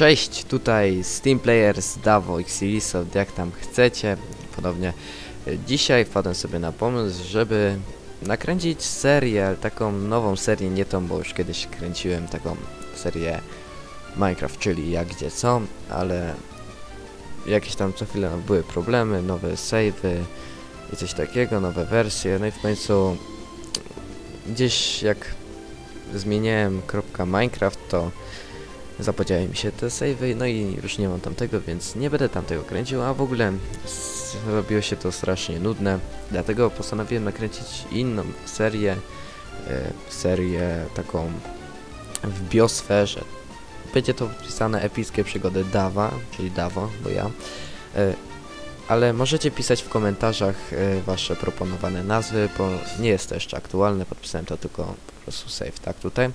Cześć, tutaj Steam Players, Davo, Xilisoft, jak tam chcecie. Ponownie e, dzisiaj wpadłem sobie na pomysł, żeby nakręcić serię, taką nową serię, nie tą, bo już kiedyś kręciłem taką serię Minecraft, czyli jak, gdzie, co, ale jakieś tam co chwilę były problemy, nowe savey i coś takiego, nowe wersje, no i w końcu gdzieś jak zmieniałem kropka Minecraft, to zapodziały mi się te savey, no i już nie mam tamtego, więc nie będę tamtego kręcił, a w ogóle zrobiło się to strasznie nudne, dlatego postanowiłem nakręcić inną serię, e, serię taką w biosferze. Będzie to pisane epickie przygody Dawa, czyli Dawo, bo ja. E, ale możecie pisać w komentarzach e, wasze proponowane nazwy, bo nie jest to jeszcze aktualne, podpisałem to tylko po prostu save, tak tutaj.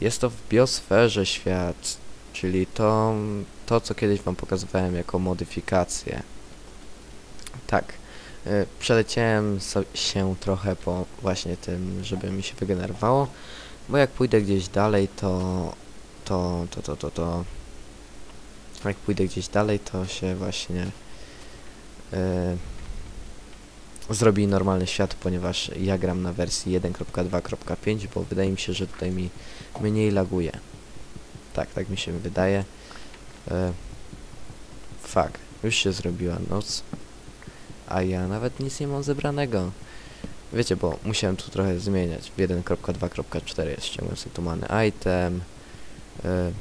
Jest to w biosferze świat, czyli to, to co kiedyś wam pokazywałem jako modyfikację. Tak, y, przeleciałem się trochę po właśnie tym, żeby mi się wygenerowało, bo jak pójdę gdzieś dalej, to to, to, to, to, to jak pójdę gdzieś dalej, to się właśnie y, zrobi normalny świat, ponieważ ja gram na wersji 1.2.5, bo wydaje mi się, że tutaj mi mniej laguje. Tak, tak mi się wydaje. E, fuck, już się zrobiła noc, a ja nawet nic nie mam zebranego. Wiecie, bo musiałem tu trochę zmieniać. W 1.2.4 ściągłem sobie tumany item. E,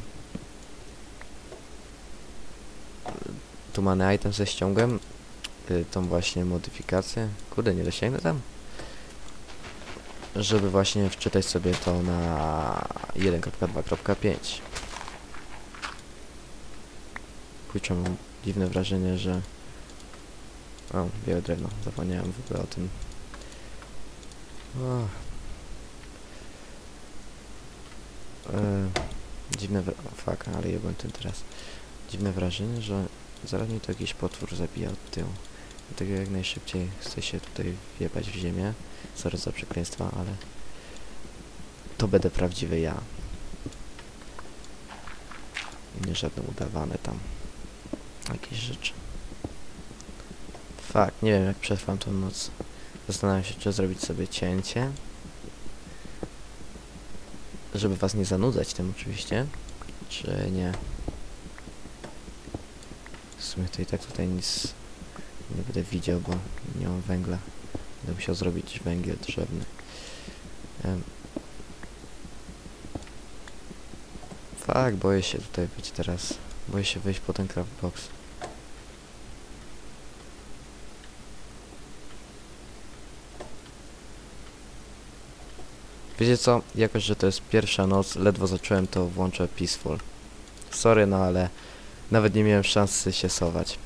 tumany item ze ściągłem. E, tą właśnie modyfikację. Kurde, nie dosięgnę tam? Żeby właśnie wczytać sobie to na 1.2.5 Kurczę, mam dziwne wrażenie, że... O, białe drewno, zapomniałem w ogóle o tym. E, dziwne wra... Fuck, ale ja byłem tym teraz. Dziwne wrażenie, że zaraz mnie to jakiś potwór zabija od tyłu. Dlatego jak najszybciej chcę się tutaj wjebać w ziemię. Sorry za przekleństwa, ale to będę prawdziwy ja. Nie żadne udawane tam jakieś rzeczy. Fakt, nie wiem jak przetrwam tą noc. Zastanawiam się, czy zrobić sobie cięcie. Żeby was nie zanudzać tym oczywiście. Czy nie. W sumie to i tak tutaj nic nie będę widział, bo nie mam węgla. Będę musiał zrobić węgiel drzewny. Um. Fak, boję się tutaj być teraz. Boję się wejść po ten craftbox. Wiecie co? Jakoś, że to jest pierwsza noc, ledwo zacząłem to włączę peaceful. Sorry, no ale nawet nie miałem szansy się sować.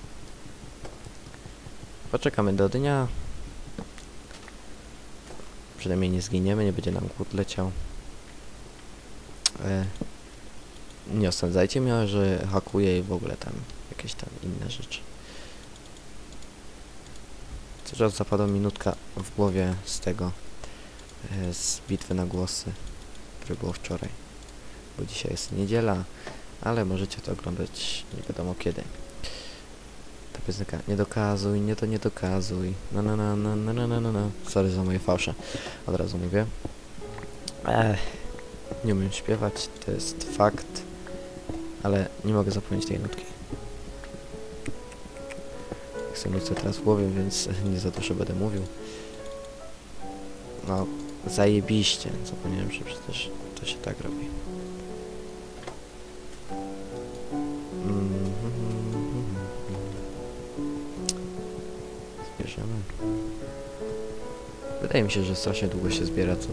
Poczekamy do dnia. Przynajmniej nie zginiemy, nie będzie nam głód leciał. E, nie osądzajcie mnie, że hakuję i w ogóle tam jakieś tam inne rzeczy. Czas zapadła minutka w głowie z tego, e, z bitwy na głosy, które było wczoraj. Bo dzisiaj jest niedziela, ale możecie to oglądać nie wiadomo kiedy piosenka. Nie dokazuj, nie to nie dokazuj. Na na na na na na na na. Sorry za moje fałsze. Od razu mówię. Ech, nie umiem śpiewać, to jest fakt. Ale nie mogę zapomnieć tej nutki. Chcę mieć co teraz w głowie, więc nie za dużo będę mówił. No, zajebiście. Zapomniałem, że przecież to się tak robi. Wydaje mi się, że strasznie długo się zbiera to,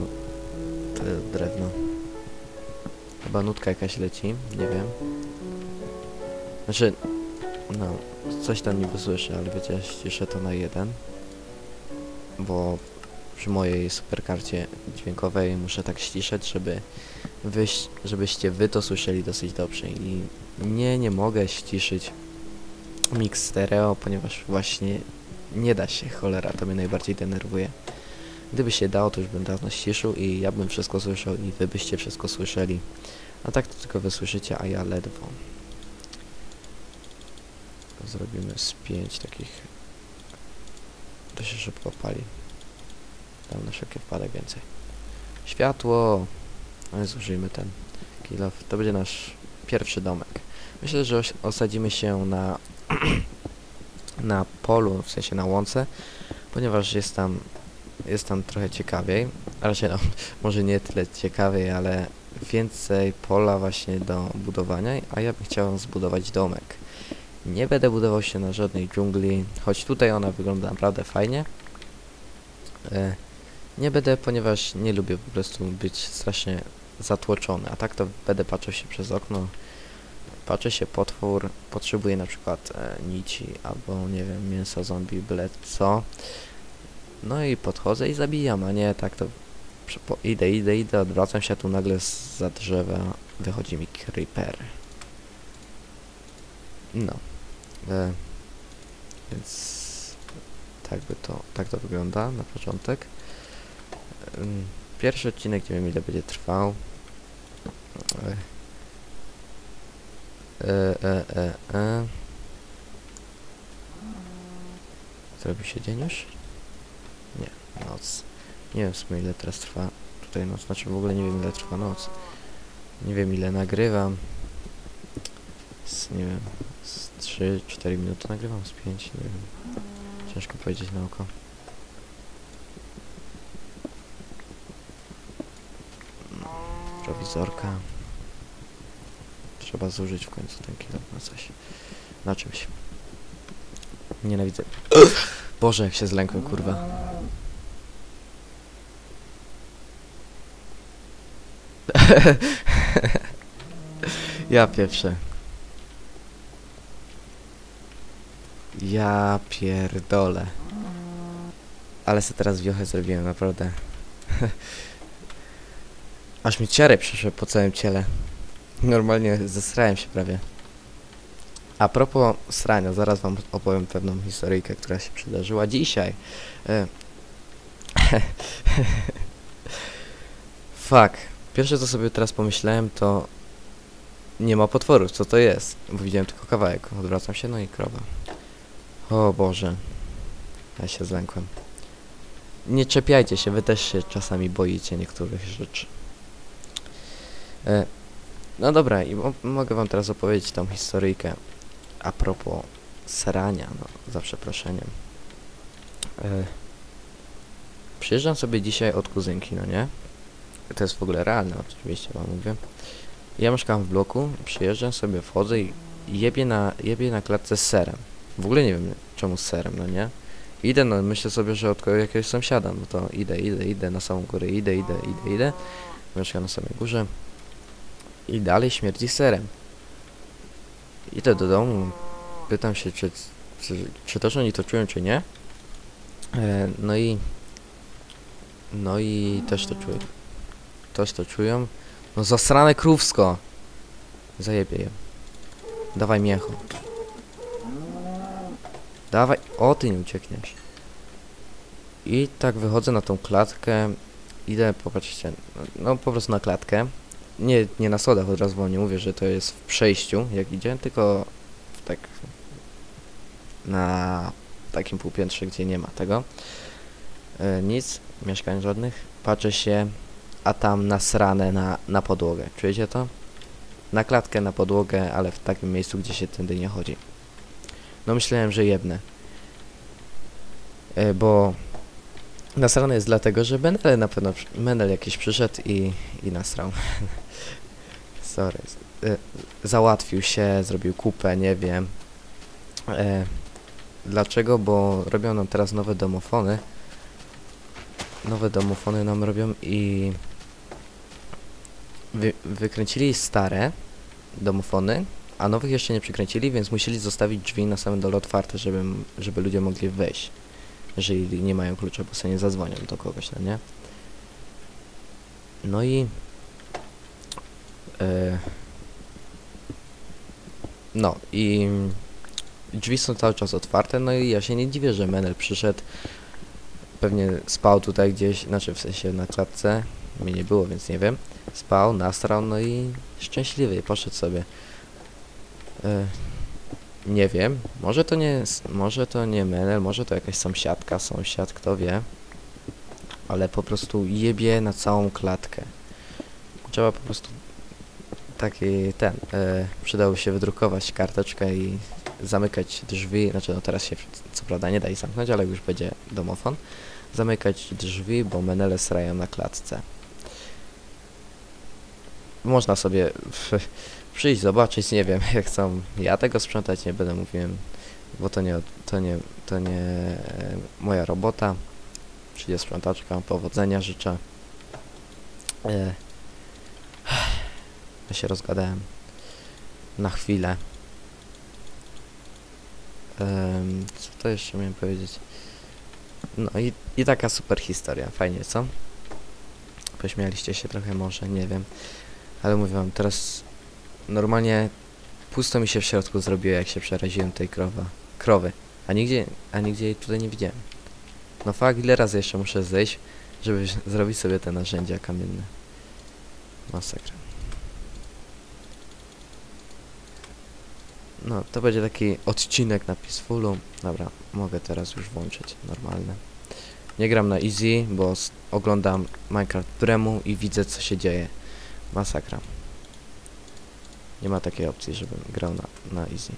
to drewno. Chyba nutka jakaś leci, nie wiem. Znaczy, no, coś tam niby słyszę, ale wiecie, ja to na jeden. Bo przy mojej superkarcie dźwiękowej muszę tak ściszać, żeby żebyście wy to słyszeli dosyć dobrze. I nie, nie mogę ściszyć mix stereo, ponieważ właśnie nie da się, cholera, to mnie najbardziej denerwuje Gdyby się dało, to już bym dawno ściszył i ja bym wszystko słyszał i wy byście wszystko słyszeli. A tak to tylko wy słyszycie, a ja ledwo. Zrobimy z pięć takich. To się szybko pali. Dam na wszelki wypadek więcej. Światło! Ale zużyjmy ten kilof. To będzie nasz pierwszy domek. Myślę, że osadzimy się na na polu, w sensie na łące, ponieważ jest tam jest tam trochę ciekawiej, raczej no, może nie tyle ciekawiej, ale więcej pola właśnie do budowania, a ja bym chciał zbudować domek. Nie będę budował się na żadnej dżungli, choć tutaj ona wygląda naprawdę fajnie. E, nie będę, ponieważ nie lubię po prostu być strasznie zatłoczony, a tak to będę patrzył się przez okno, patrzy się potwór, potrzebuje na przykład e, nici albo nie wiem, mięsa zombie, byle co. No i podchodzę i zabijam, a nie tak to idę, idę, idę, odwracam się, tu nagle za drzewa wychodzi mi creeper. No. E, więc tak by to, tak to wygląda na początek. Ym, Pierwszy odcinek, nie wiem ile będzie trwał. E, E, e, e, e. Zrobi się dzień już? Noc. Nie wiem w sumie ile teraz trwa tutaj noc, znaczy w ogóle nie wiem ile trwa noc. Nie wiem ile nagrywam. Z, nie wiem, z 3-4 minuty nagrywam, z 5, nie wiem. Ciężko powiedzieć na oko. Prowizorka. Trzeba zużyć w końcu ten kilo na coś. Na czymś. Nienawidzę. Boże, jak się zlękłem, kurwa. ja pierwsze. Ja pierdolę. Ale se teraz wiochę zrobiłem, naprawdę. Aż mi ciary przeszły po całym ciele. Normalnie zesrałem się prawie. A propos srania, zaraz wam opowiem pewną historyjkę, która się przydarzyła dzisiaj. E... Fuck. Pierwsze co sobie teraz pomyślałem to nie ma potworów, co to jest? Bo widziałem tylko kawałek. Odwracam się, no i krowa. O Boże. Ja się zlękłem. Nie czepiajcie się, wy też się czasami boicie niektórych rzeczy. E, no dobra, i mo mogę wam teraz opowiedzieć tą historyjkę a propos srania, no, za przeproszeniem. E, przyjeżdżam sobie dzisiaj od kuzynki, no nie? To jest w ogóle realne, oczywiście wam mówię. Ja mieszkam w bloku, przyjeżdżam sobie, wchodzę i jebie na, jebie na klatce z serem. W ogóle nie wiem czemu z serem, no nie? Idę, no myślę sobie, że od jakiegoś sąsiada, no to idę, idę, idę na samą górę, idę, idę, idę, idę. Mieszkam na samej górze. I dalej śmierdzi serem. Idę do domu, pytam się, czy, czy, czy też oni to czują, czy nie. E, no i... No i też to czują. Też to czują. No zasrane krówsko! Zajebie je. Dawaj miecho. Dawaj, o ty nie uciekniesz. I tak wychodzę na tą klatkę. Idę, popatrzcie, no po prostu na klatkę. Nie, nie na sodach, od razu wam nie mówię, że to jest w przejściu, jak idzie, tylko tak na takim półpiętrze, gdzie nie ma tego. E, nic, mieszkań żadnych. Patrzę się, a tam nasrane na, na podłogę. Czujecie to? Na klatkę, na podłogę, ale w takim miejscu, gdzie się tędy nie chodzi. No myślałem, że jedne. E, bo nasrane jest dlatego, że Menel na pewno, Menel jakiś przyszedł i, i nasrał. Sorry. E, załatwił się, zrobił kupę, nie wiem. E, dlaczego? Bo robią nam teraz nowe domofony. Nowe domofony nam robią i wy, wykręcili stare domofony, a nowych jeszcze nie przykręcili, więc musieli zostawić drzwi na samym dole otwarte, żeby, żeby ludzie mogli wejść. Jeżeli nie mają klucza, bo sobie nie zadzwonią do kogoś, no nie? No i... E, no i drzwi są cały czas otwarte, no i ja się nie dziwię, że Menel przyszedł pewnie spał tutaj gdzieś, znaczy w sensie na klatce, mnie nie było, więc nie wiem. Spał, nastrał, no i szczęśliwy, poszedł sobie. E, nie wiem, może to nie może to nie Menel, może to jakaś sąsiadka, sąsiad, kto wie. Ale po prostu jebie na całą klatkę. Trzeba po prostu taki ten, e, przydało się wydrukować karteczkę i zamykać drzwi, znaczy no teraz się co prawda nie da ich zamknąć, ale już będzie domofon. Zamykać drzwi, bo menele srają na klatce. Można sobie przyjść, zobaczyć, nie wiem, jak chcą. Ja tego sprzątać nie będę mówiłem, bo to nie, to nie, to nie e, moja robota. Przyjdzie sprzątaczka, powodzenia życzę. E, ja się rozgadałem na chwilę. Em, co to jeszcze miałem powiedzieć? No i, i taka super historia, fajnie, co? Pośmialiście się trochę może, nie wiem. Ale mówię wam, teraz normalnie pusto mi się w środku zrobiło, jak się przeraziłem tej krowa, krowy. A nigdzie, a nigdzie jej tutaj nie widziałem. No fakt, ile razy jeszcze muszę zejść, żeby zrobić sobie te narzędzia kamienne. Masakra. No, to będzie taki odcinek na Peacefulu. Dobra, mogę teraz już włączyć normalne. Nie gram na easy, bo oglądam Minecraft Premu i widzę co się dzieje. Masakra. Nie ma takiej opcji, żebym grał na, na easy.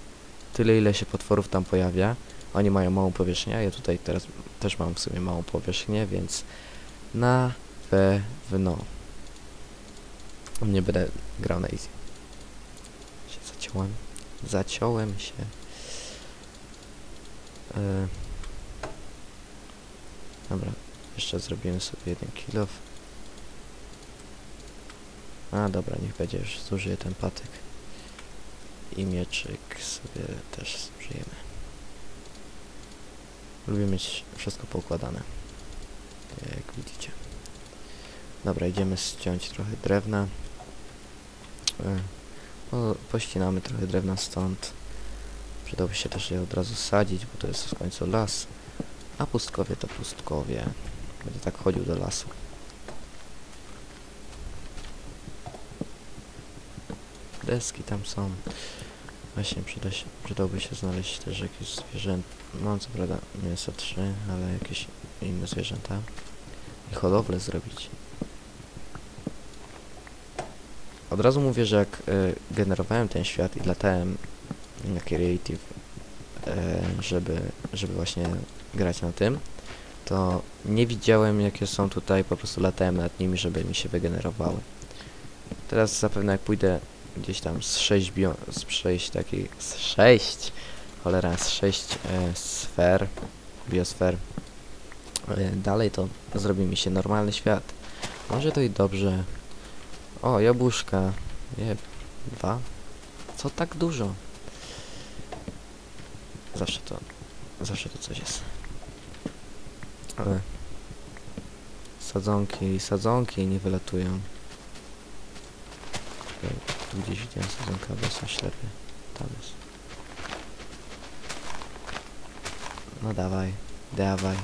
Tyle ile się potworów tam pojawia. Oni mają małą powierzchnię, ja tutaj teraz też mam w sumie małą powierzchnię, więc na pewno nie będę grał na easy. Się zaciąłem. Zaciąłem się. E, dobra, jeszcze zrobimy sobie jeden kill off. A dobra, niech będzie już zużyję ten patyk. I mieczyk sobie też zużyjemy. Lubię mieć wszystko poukładane. Jak widzicie. Dobra, idziemy ściąć trochę drewna. E, po, pościnamy trochę drewna stąd. Przydałoby się też je od razu sadzić, bo to jest w końcu las. A pustkowie to pustkowie. Będę tak chodził do lasu. Deski tam są. Właśnie przyda się, przydałby się znaleźć też jakieś zwierzęta. Mam co prawda mięso 3, ale jakieś inne zwierzęta. I hodowlę zrobić. Od razu mówię, że jak e, generowałem ten świat i latałem na Creative, e, żeby, żeby właśnie grać na tym, to nie widziałem jakie są tutaj, po prostu latałem nad nimi, żeby mi się wygenerowały. Teraz zapewne jak pójdę gdzieś tam z 6 bio, z 6 takich, z 6, cholera, z 6 e, sfer, biosfer, dalej to zrobi mi się normalny świat. Może to i dobrze. O, jabłuszka. Nie, dwa? Co tak dużo? Zawsze to, zawsze to coś jest. Ale sadzonki, sadzonki nie wylatują. Tu gdzieś widziałem sadzonka, bo są ślepy. Tam jest. No dawaj, dawaj.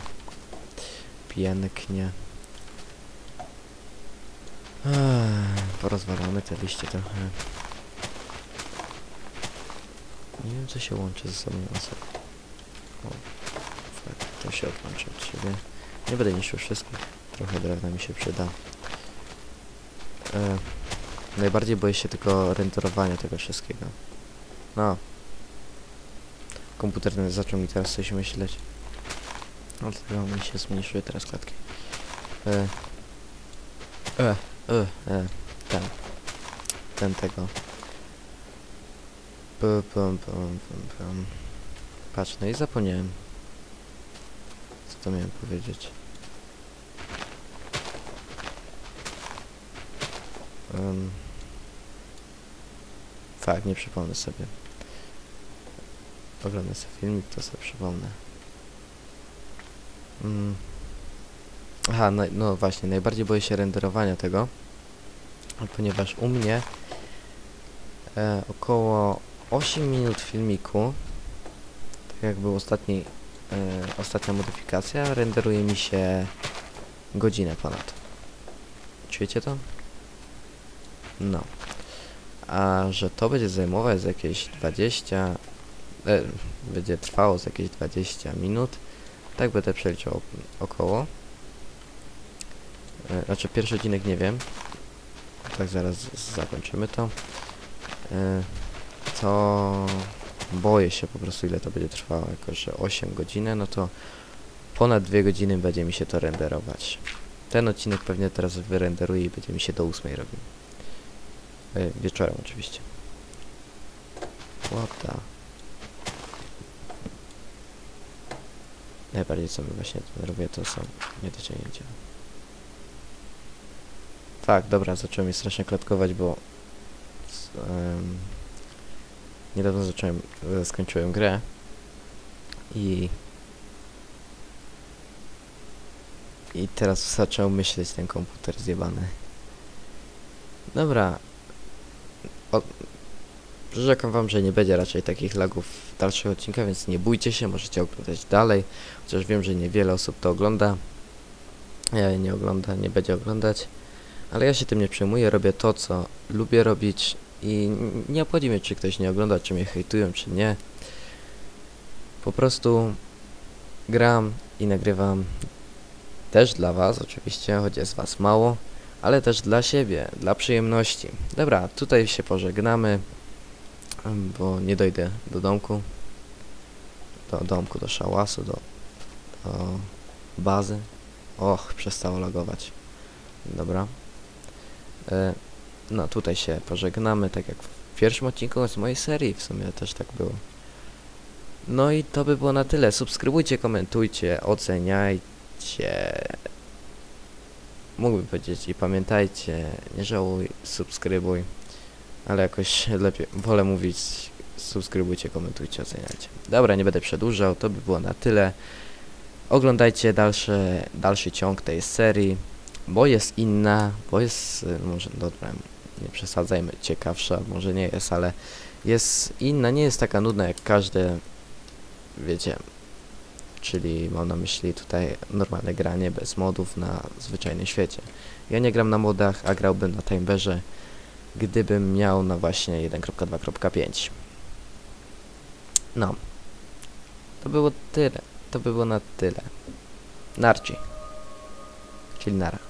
Pięknie. Ech, porozwalamy te liście trochę. Nie wiem co się łączy ze sobą osób. O, fakt, to się odłączy od siebie. Nie będę niszczył wszystkich. Trochę drewna mi się przyda. E, najbardziej boję się tylko renderowania tego wszystkiego. No. Komputer ten zaczął mi teraz coś myśleć. Dlatego mi się zmniejszyły teraz klatki. E, e, e, e, ten. Ten tego. Pum, pum, pum, pum. Patrz, no i zapomniałem. Co to miałem powiedzieć? Um, tak, nie przypomnę sobie. Oglądam sobie filmik, to sobie przypomnę. Mm. Aha, no, no właśnie, najbardziej boję się renderowania tego, ponieważ u mnie e, około 8 minut filmiku, tak jak był ostatni ostatnia modyfikacja, renderuje mi się godzinę ponad. Czujecie to? No. A że to będzie zajmować jakieś 20... E, będzie trwało z jakieś 20 minut, tak będę przeliczał około. E, znaczy pierwszy odcinek nie wiem. Tak zaraz zakończymy to. E, to boję się po prostu ile to będzie trwało, jako że 8 godzin, no to ponad 2 godziny będzie mi się to renderować. Ten odcinek pewnie teraz wyrenderuję i będzie mi się do 8 robił. E, wieczorem oczywiście. The... Najbardziej co mnie właśnie denerwuje to są niedociągnięcia. Tak, dobra, zacząłem strasznie klatkować, bo em, niedawno zacząłem, e, skończyłem grę i i teraz zaczął myśleć ten komputer zjebany. Dobra. O, przyrzekam wam, że nie będzie raczej takich lagów w dalszych odcinkach, więc nie bójcie się, możecie oglądać dalej. Chociaż wiem, że niewiele osób to ogląda. Ja nie ogląda, nie będzie oglądać. Ale ja się tym nie przejmuję, robię to, co lubię robić i nie obchodzi mnie, czy ktoś nie ogląda, czy mnie hejtują, czy nie. Po prostu gram i nagrywam też dla was, oczywiście, choć jest was mało, ale też dla siebie, dla przyjemności. Dobra, tutaj się pożegnamy, bo nie dojdę do domku, do domku, do szałasu, do, do bazy. Och, przestało logować. Dobra. E, no, tutaj się pożegnamy, tak jak w pierwszym odcinku z mojej serii, w sumie też tak było. No i to by było na tyle. Subskrybujcie, komentujcie, oceniajcie. Mógłbym powiedzieć i pamiętajcie, nie żałuj, subskrybuj. Ale jakoś lepiej, wolę mówić subskrybujcie, komentujcie, oceniajcie. Dobra, nie będę przedłużał, to by było na tyle. Oglądajcie dalsze, dalszy ciąg tej serii, bo jest inna, bo jest, y, może dobra, nie przesadzajmy, ciekawsza, może nie jest, ale jest inna, nie jest taka nudna jak każde, wiecie, czyli mam na myśli tutaj normalne granie bez modów na zwyczajnym świecie. Ja nie gram na modach, a grałbym na Timerze, gdybym miał na właśnie 1.2.5. No. To było tyle. To by było na tyle. Narci. Czyli nara.